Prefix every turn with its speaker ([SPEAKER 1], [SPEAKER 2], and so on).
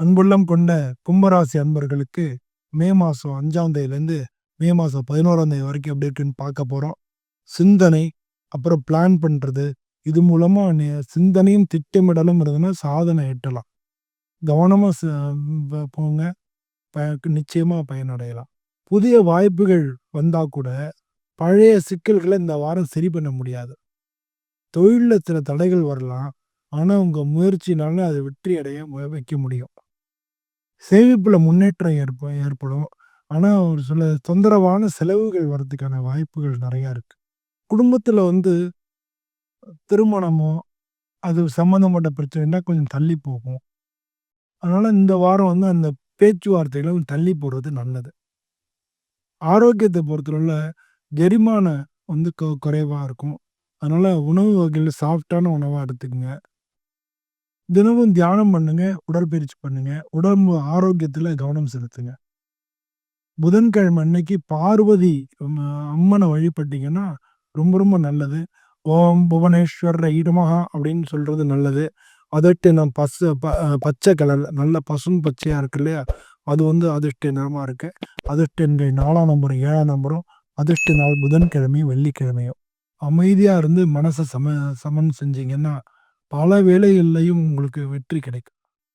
[SPEAKER 1] அன்புள்ளம் கொண்ட கும்பராசி அன்பர்களுக்கு மே மாதம் அஞ்சாம் தேதியிலேருந்து மே மாதம் பதினோராம் தேதி வரைக்கும் எப்படி இருக்குன்னு பார்க்க போகிறோம் சிந்தனை அப்புறம் பிளான் பண்ணுறது இது மூலமாக சிந்தனையும் திட்டமிடலும் இருந்ததுன்னா சாதனை எட்டலாம் கவனமாக போங்க. ப நிச்சயமாக பயனடையலாம். புதிய வாய்ப்புகள் வந்தால் கூட பழைய சிக்கல்களை இந்த வாரம் சரி பண்ண முடியாது. தொழிலில் சில தடைகள் வரலாம். ஆனால் உங்கள் முயற்சினால அது வெற்றி அடைய வைக்க முடியும். சேமிப்பில் முன்னேற்றம் ஏற்ப ஏற்படும். ஆனால் ஒரு சில தொந்தரவான செலவுகள் வர்றதுக்கான வாய்ப்புகள் நிறையா இருக்குது குடும்பத்தில் வந்து திருமணமோ அது சம்மந்தப்பட்ட பிரச்சனைனா கொஞ்சம் தள்ளி போகும். அதனால் இந்த வாரம் வந்து அந்த பேச்சுவார்த்தைகளை கொஞ்சம் தள்ளி போடுறது நல்லது. ஆரோக்கியத்தை பொறுத்தவரை ஜெரிமான வந்து கொ குறைவாக இருக்கும். அதனால் உணவு வகைகள் சாஃப்டான உணவாக எடுத்துக்கங்க. தினமும் தியானம் பண்ணுங்க உடற்பயிற்சி பண்ணுங்க உடம்பு ஆரோக்கியத்தில் கவனம் செலுத்துங்க. புதன்கிழமை அன்னைக்கு பார்வதி அம்மனை வழிபட்டீங்கன்னா ரொம்ப ரொம்ப நல்லது. ஓம் புவனேஸ்வரர் ஈரமகா அப்படின்னு சொல்றது நல்லது. அதட்டு பசு ப பச்சை கலர் நல்ல பசும் பச்சையாக இருக்கு இல்லையா? அது வந்து அதிர்ஷ்ட நிறமாக இருக்கு. அதிர்ஷ்டங்கள் நாலாம் நம்பரும் ஏழாம் நம்பரும் அதிர்ஷ்ட நாள் புதன்கிழமையும் வெள்ளிக்கிழமையும். அமைதியாக இருந்து மனசை சம சமன் செஞ்சீங்கன்னா பல வேலைகள்லையும் உங்களுக்கு வெற்றி கிடைக்கும்.